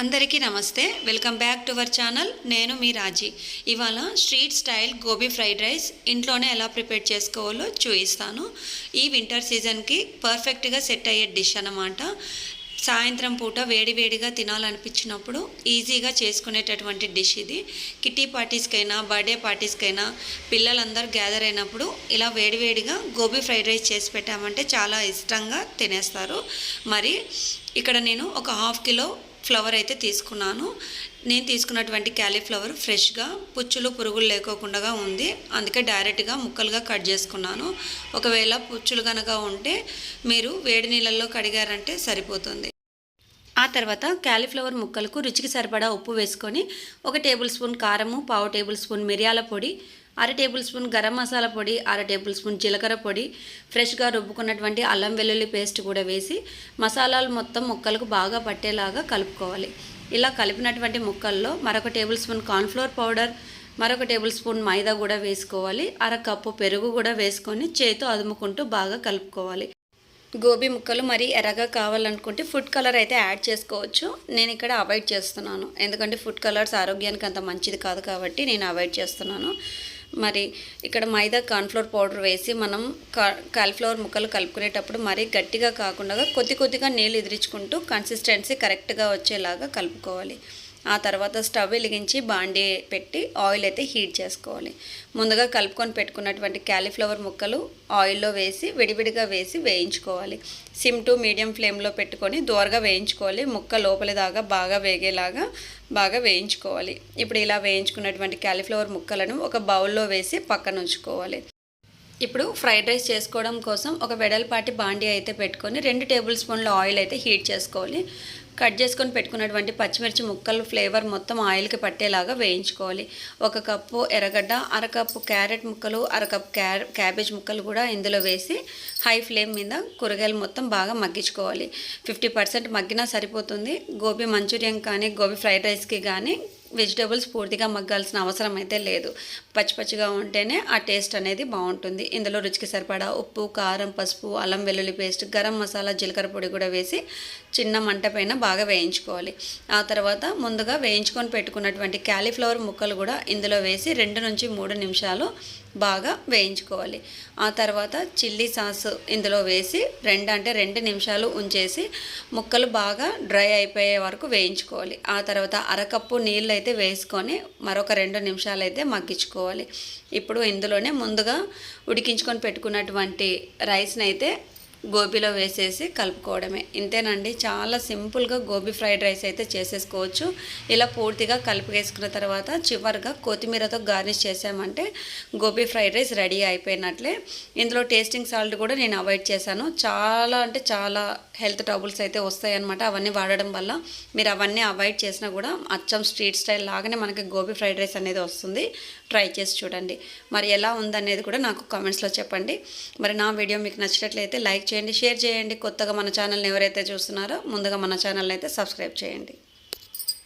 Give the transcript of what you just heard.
అందరికీ నమస్తే. Welcome back to our channel నేను మీ రాజీ. ఇవాళ street style gobi fried rice ఇంట్లోనే ఎలా ప్రిపేర్ చేసుకోవాలో చూపిస్తాను. ఈ వింటర్ సీజన్కి పర్ఫెక్ట్గా సెట్ అయ్యే డిష్ అన్నమాట. సాయంత్రం పూట వేడివేడిగా తినాలనిపించినప్పుడు ఈజీగా చేసుకునేటటువంటి డిష్ ఇది. కిటీ పార్టీస్కైనా బర్త్డే పార్టీస్కైనా పిల్లలందరూ గ్యాదర్ అయినప్పుడు ఇలా వేడివేడిగా గోబీ ఫ్రైడ్ రైస్ చేసి పెట్టామంటే చాలా ఇష్టంగా తినేస్తారు. మరి ఇక్కడ నేను ఒక హాఫ్ కిలో ఫ్లవర్ అయితే తీసుకున్నాను. నేను తీసుకున్నటువంటి క్యాలీఫ్లవర్ ఫ్రెష్గా పుచ్చులు పురుగులు లేకోకుండా ఉంది. అందుకే డైరెక్ట్గా ముక్కలుగా కట్ చేసుకున్నాను. ఒకవేళ పుచ్చులు కనుక ఉంటే మీరు వేడి నీళ్ళల్లో కడిగారంటే సరిపోతుంది. ఆ తర్వాత క్యాలీఫ్లవర్ ముక్కలకు రుచికి సరిపడా ఉప్పు వేసుకొని ఒక టేబుల్ స్పూన్ కారము పావు టేబుల్ స్పూన్ మిరియాల పొడి అర టేబుల్ స్పూన్ గరం మసాలా పొడి అర టేబుల్ స్పూన్ జీలకర్ర పొడి ఫ్రెష్గా రుబ్బుకున్నటువంటి అల్లం వెల్లుల్లి పేస్ట్ కూడా వేసి మసాలాలు మొత్తం ముక్కలకు బాగా పట్టేలాగా కలుపుకోవాలి. ఇలా కలిపినటువంటి ముక్కల్లో మరొక టేబుల్ స్పూన్ కార్న్ఫ్లోర్ పౌడర్ మరొక టేబుల్ స్పూన్ మైదా కూడా వేసుకోవాలి. అర కప్పు పెరుగు కూడా వేసుకొని చేతితో అదుముకుంటూ బాగా కలుపుకోవాలి. గోబీ ముక్కలు మరి ఎర్రగా కావాలనుకుంటే ఫుడ్ కలర్ అయితే యాడ్ చేసుకోవచ్చు. నేను ఇక్కడ అవాయిడ్ చేస్తున్నాను. ఎందుకంటే ఫుడ్ కలర్స్ ఆరోగ్యానికి అంత మంచిది కాదు కాబట్టి నేను అవాయిడ్ చేస్తున్నాను. మరి ఇక్కడ మైదా కార్న్ఫ్లోర్ పౌడర్ వేసి మనం కాలిఫ్లవర్ ముక్కలు కలుపుకునేటప్పుడు మరీ గట్టిగా కాకుండా కొద్ది కొద్దిగా నీళ్ళు ఎదిరించుకుంటూ కన్సిస్టెన్సీ కరెక్ట్గా వచ్చేలాగా కలుపుకోవాలి. ఆ తర్వాత స్టవ్ వెలిగించి బాండీ పెట్టి ఆయిల్ అయితే హీట్ చేసుకోవాలి. ముందుగా కలుపుకొని పెట్టుకున్నటువంటి క్యాలీఫ్లవర్ ముక్కలు ఆయిల్లో వేసి విడివిడిగా వేసి వేయించుకోవాలి. సిమ్ టు మీడియం ఫ్లేమ్లో పెట్టుకొని దూరగా వేయించుకోవాలి. ముక్క లోపలి దాకా బాగా వేగేలాగా బాగా వేయించుకోవాలి. ఇప్పుడు ఇలా వేయించుకున్నటువంటి క్యాలీఫ్లవర్ ముక్కలను ఒక బౌల్లో వేసి పక్కన ఉంచుకోవాలి. ఇప్పుడు ఫ్రైడ్ రైస్ చేసుకోవడం కోసం ఒక వెడల్పాటి బాండీ అయితే పెట్టుకొని రెండు టేబుల్ స్పూన్ల ఆయిల్ అయితే హీట్ చేసుకోవాలి. కట్ చేసుకొని పెట్టుకున్నటువంటి పచ్చిమిర్చి ముక్కలు ఫ్లేవర్ మొత్తం ఆయిల్కి పట్టేలాగా వేయించుకోవాలి. ఒక కప్పు ఎర్రగడ్డ అరకప్పు క్యారెట్ ముక్కలు అరకప్పు క్యా క్యాబేజ్ ముక్కలు కూడా ఇందులో వేసి హై ఫ్లేమ్ మీద కూరగాయలు మొత్తం బాగా మగ్గించుకోవాలి. ఫిఫ్టీ పర్సెంట్ మగ్గినా సరిపోతుంది. గోబీ మంచూరియన్ కానీ గోబీ ఫ్రైడ్ రైస్కి కానీ వెజిటేబుల్స్ పూర్తిగా మగ్గాల్సిన అవసరం అయితే లేదు. పచ్చి పచ్చిగా ఉంటేనే ఆ టేస్ట్ అనేది బాగుంటుంది. ఇందులో రుచికి సరిపడా ఉప్పు కారం పసుపు అల్లం వెల్లుల్లి పేస్ట్ గరం మసాలా జీలకర్ర పొడి కూడా వేసి చిన్న మంట పైన బాగా వేయించుకోవాలి. ఆ తర్వాత ముందుగా వేయించుకొని పెట్టుకున్నటువంటి క్యాలీఫ్లవర్ ముక్కలు కూడా ఇందులో వేసి రెండు నుంచి మూడు నిమిషాలు బాగా వేయించుకోవాలి. ఆ తర్వాత చిల్లీ సాస్ ఇందులో వేసి రెండు అంటే రెండు నిమిషాలు ఉంచేసి ముక్కలు బాగా డ్రై అయిపోయే వరకు వేయించుకోవాలి. ఆ తర్వాత అరకప్పు నీళ్ళు అయితే వేసుకొని మరొక రెండు నిమిషాలు అయితే మగ్గించుకోవాలి. ఇప్పుడు ఇందులోనే ముందుగా ఉడికించుకొని పెట్టుకున్నటువంటి రైస్ని అయితే గోబీలో వేసేసి కలుపుకోవడమే. ఇంతేనండి చాలా సింపుల్గా గోబీ ఫ్రైడ్ రైస్ అయితే చేసేసుకోవచ్చు. ఇలా పూర్తిగా కలిపేసుకున్న తర్వాత చివరిగా కొత్తిమీరతో గార్నిష్ చేసామంటే గోబీ ఫ్రైడ్ రైస్ రెడీ అయిపోయినట్లే. ఇందులో టేస్టింగ్ సాల్ట్ కూడా నేను అవాయిడ్ చేశాను. చాలా అంటే చాలా హెల్త్ ట్రబుల్స్ అయితే వస్తాయన్నమాట అవన్నీ వాడడం వల్ల. మీరు అవన్నీ అవాయిడ్ చేసినా కూడా అచ్చం స్ట్రీట్ స్టైల్ లాగానే మనకి గోబీ ఫ్రైడ్ రైస్ అనేది వస్తుంది. ట్రై చేసి చూడండి. మరి ఎలా ఉందనేది కూడా నాకు కామెంట్స్లో చెప్పండి. మరి నా వీడియో మీకు నచ్చినట్లయితే లైక్ చేయండి షేర్ చేయండి. కొత్తగా మన ఛానల్ని ఎవరైతే చూస్తున్నారో ముందుగా మన ఛానల్ని అయితే సబ్స్క్రైబ్ చేయండి.